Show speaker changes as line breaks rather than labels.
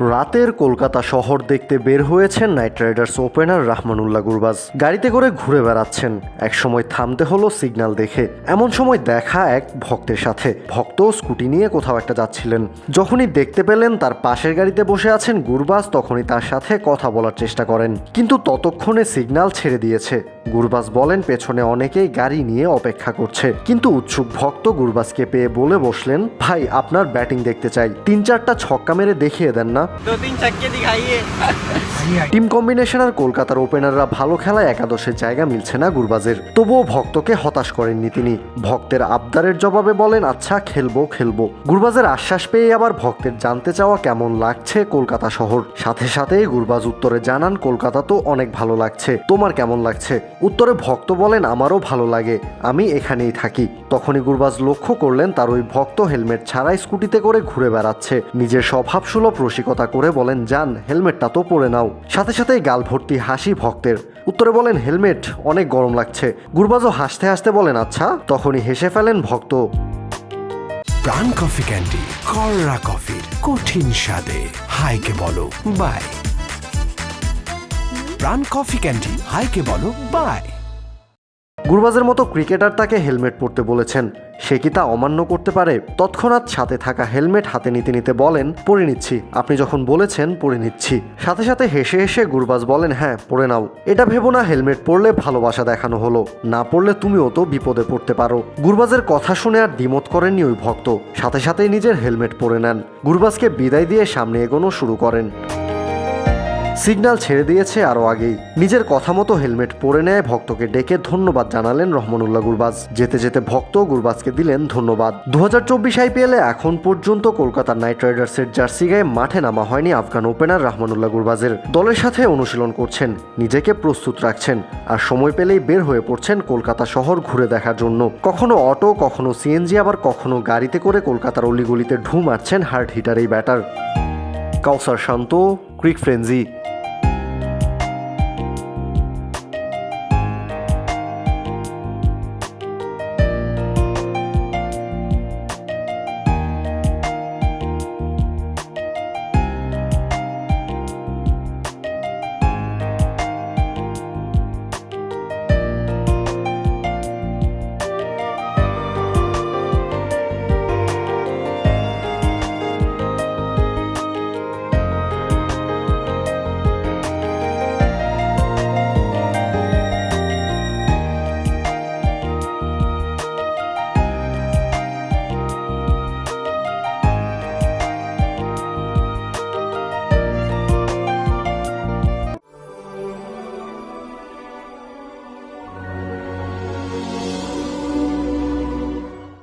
রাতের কলকাতা শহর দেখতে বের হয়েছেন Knight Riders opener Rahmanullah Gurbaz. গাড়িতে করে ঘুরে বেড়াচ্ছেন। এক সময় থামতে হলো সিগন্যাল দেখে। এমন সময় দেখা এক ভক্তের সাথে। ভক্ত স্কুটি নিয়ে কোথাও একটা যাচ্ছিলেন। যখনই দেখতে পেলেন তার পাশের গাড়িতে বসে আছেন গুরবাজ, তখনই তার সাথে কথা বলার চেষ্টা করেন। কিন্তু ততক্ষণে সিগন্যাল ছেড়ে দিয়েছে। গুরবাজ বলেন, পেছনে অনেকেই গাড়ি নিয়ে অপেক্ষা করছে। কিন্তু উৎসুক ভক্ত গুরবাজকে পেয়ে বলে বসলেন, ভাই, আপনার ব্যাটিং দেখতে চাই। তিন চারটা ছক্কা মেরে দেখিয়ে দেন না।
দো তিন চাক্কে দিখাইয়ে
টিম কম্বিনেশন আর কলকাতার ওপেনাররা ভালো খেলায় একাদশের জায়গা মিলছে না গুরবাজের। তবুও ভক্তকে হতাশ করেননি তিনি। ভক্তের আবদারের জবাবে বলেন আচ্ছা খেলব খেলব। গুরবাজের আশ্বাস পেয়ে আবার ভক্তের জানতে চাওয়া কেমন লাগছে কলকাতা শহর। সাথে সাথে গুরবাজ উত্তরে জানান, কলকাতা তো অনেক ভালো লাগছে। তোমার কেমন লাগছে? উত্তরে ভক্ত বলেন, আমারও ভালো লাগে। আমি এখানেই থাকি। তখনই গুরবাজ লক্ষ্য করলেন, তার ওই ভক্ত হেলমেট ছাড়াই স্কুটিতে করে ঘুরে বেড়াচ্ছে। নিজের স্বভাবসুলভ রসিকতা করে বলেন, যান, হেলমেটটা তো পরে নাও। সাথে সাথেই গাল ভর্তি হাসি ভক্তের উত্তরে বলেন, হেলমেট অনেক গরম লাগছে। গুরবাজও হাসতে হাসতে বলেন আচ্ছা। তখনই হেসে ফেলেন ভক্ত।
প্রাণ কফি ক্যান্ডি কররা কফির কঠিন স্বাদে। হাইকে বলো, বাই। প্রাণ কফি ক্যান্ডি, হাইকে বলো, বাই।
গুরবাজের মতো ক্রিকেটার তাকে হেলমেট পরতে বলেছেন। সে কি তা অমান্য করতে পারে? তৎক্ষণাৎ সাথে থাকা হেলমেট হাতে নিতে নিতে বলেন, পরে নিচ্ছি। আপনি যখন বলেছেন, পরে নিচ্ছি। সাথে সাথে হেসে হেসে গুরবাজ বলেন হ্যাঁ পরে নাও। এটা ভেবো না হেলমেট পরলে ভালোবাসা দেখানো হলো। না পড়লে তুমিও তো বিপদে পড়তে পারো। গুরবাজের কথা শুনে আর দ্বিমত করেননি ওই ভক্ত। সাথে সাথেই নিজের হেলমেট পরে নেন। গুরবাজকে বিদায় দিয়ে সামনে এগোনো শুরু করেন। সিগন্যাল ছেড়ে দিয়েছে আরও আগেই। নিজের কথা মতো হেলমেট পরে নেয় ভক্তকে ডেকে ধন্যবাদ জানালেন রহমানুল্লাহ গুরবাজ। যেতে যেতে ভক্ত গুরবাজকে দিলেন ধন্যবাদ। দু হাজার চব্বিশ আইপিএলে এখন পর্যন্ত কলকাতা নাইট রাইডার্সের জার্সি গায়ে মাঠে নামা হয়নি আফগান ওপেনার রহমানুল্লাহ গুরবাজের। দলের সাথে অনুশীলন করছেন, নিজেকে প্রস্তুত রাখছেন আর সময় পেলেই বের হয়ে পড়ছেন কলকাতা শহর ঘুরে দেখার জন্য। কখনো অটো, কখনো সিএনজি, আবার কখনো গাড়িতে করে কলকাতার অলিগলিতে ঢু মারছেন হার্ড হিটার এই batter. Kausar Shanto, Cric Frenzy